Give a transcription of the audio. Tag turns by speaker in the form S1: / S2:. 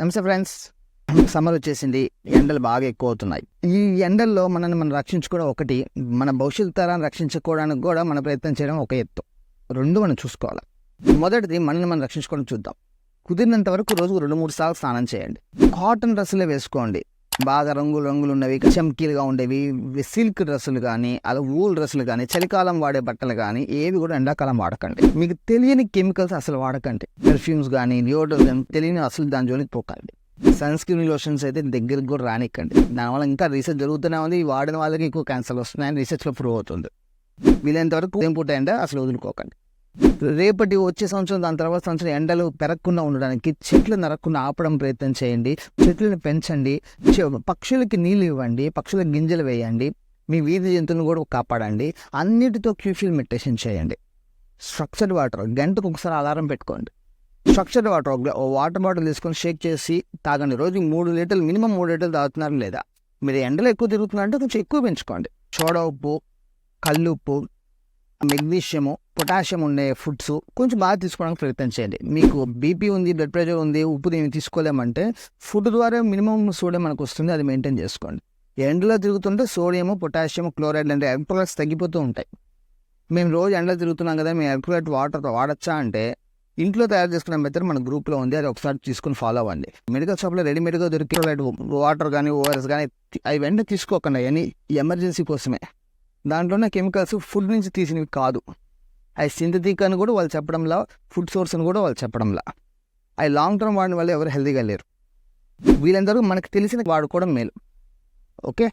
S1: నమస్తే friends. Summer వచ్చేసింది. ఎండలు బాగా ఎక్కువ అవుతున్నాయి ఈ ఎండల్లో మనల్ని మనం రక్షించుకోవడం ఒకటి. మన భవిష్యత్తు తరాన్ని రక్షించుకోవడానికి కూడా మన ప్రయత్నం చేయడం ఒక ఎత్తు. రెండు మనం చూసుకోవాలి. మొదటిది మనల్ని మనం రక్షించుకోవడం చూద్దాం. కుదిరినంత వరకు రోజుకు రెండు మూడు సార్లు స్నానం చేయండి. కాటన్ డ్రెస్సులే వేసుకోండి. బాగా రంగులు రంగులు ఉన్నవి చమ్కీలుగా ఉండేవి సిల్క్ డ్రెస్సులు కానీ అలా ఊల్ డ్రెస్సులు కానీ చలికాలం వాడే బట్టలు కానీ ఏవి కూడా ఎండాకాలం వాడకండి. మీకు తెలియని కెమికల్స్ అసలు వాడకండి. పెర్ఫ్యూమ్స్ కానీ డియోడర్స్ కానీ తెలియని అసలు దాని జోలికి పోకండి. సన్ స్క్రీన్ లోషన్స్ అయితే దగ్గరికి కూడా రానిక్కండి దానివల్ల ఇంకా రీసెర్చ్ జరుగుతూనే ఉంది. వాడిన వాళ్ళకి ఎక్కువ క్యాన్సర్ వస్తున్నాయని రీసెర్చ్లో ప్రూవ్ అవుతుంది. వీలైనంత వరకు ఉదయం పూట అసలు వదులుకోకండి. రేపటి వచ్చే సంవత్సరం దాని తర్వాత సంవత్సరం ఎండలు పెరగకుండా ఉండడానికి చెట్లు నరక్కుండా ఆపడం ప్రయత్నం చేయండి. చెట్లను పెంచండి. చె- పక్షులకి నీళ్ళు ఇవ్వండి. పక్షులకు గింజలు వేయండి. మీ వీధి జంతువులను కూడా కాపాడండి. అన్నిటితో క్యూఫిల్ మెడిటేషన్ చేయండి. స్ట్రక్చర్డ్ వాటర్ గంటకు ఒకసారి అలారం పెట్టుకోండి. స్ట్రక్చర్డ్ వాటర్ ఒక వాటర్ బాటిల్ తీసుకొని షేక్ చేసి తాగండి. రోజు మూడు లీటర్లు మినిమం మూడు లీటర్లు తాగుతున్నారు లేదా? మీరు ఎండలు ఎక్కువ తిరుగుతున్నారంటే కొంచెం ఎక్కువ పెంచుకోండి. చోడ ఉప్పు కల్లుప్పు మెగ్నీషియము పొటాషియం ఉండే ఫుడ్స్ కొంచెం బాగా తీసుకోవడానికి ప్రయత్నం చేయండి. మీకు బీపీ ఉంది బ్లడ్ ప్రెషర్ ఉంది ఉప్పు దీన్ని తీసుకోలేమంటే ఫుడ్ ద్వారా మినిమం సోడియం మనకు వస్తుంది అది మెయింటైన్ చేసుకోండి. ఎండలో తిరుగుతుంటే సోడియము పొటాషియం క్లోరైడ్ లాంటి ఎలక్ట్రోలైట్స్ తగ్గిపోతూ ఉంటాయి. మేము రోజు ఎండలో తిరుగుతున్నాం కదా మేము ఎలక్ట్రోలైట్ వాటర్ వాడచ్చా అంటే ఇంట్లో తయారు చేసుకున్న మెథడ్ మన గ్రూప్లో ఉంది అది ఒకసారి తీసుకుని ఫాలో అవ్వండి. మెడికల్ షాప్లో రెడీమేడ్గా దొరికే వాటర్ కానీ ఓఆర్ఎస్ కానీ అవి వెంటనే తీసుకోకుండా ఎనీ ఎమర్జెన్సీ కోసమే. దాంట్లోనే కెమికల్స్ ఫుడ్ నుంచి తీసినవి కాదు. ఐ సింథటిక్ అని కూడా వాళ్ళు చెప్పడంలా ఫుడ్ సోర్స్ అని కూడా వాళ్ళు చెప్పడంలా. అవి లాంగ్ టర్మ్ వాడిన వాళ్ళు ఎవరు హెల్తీగా లేరు. వీళ్ళందరూ మనకు తెలిసిన వాడుకోవడం మేలు. ఓకే?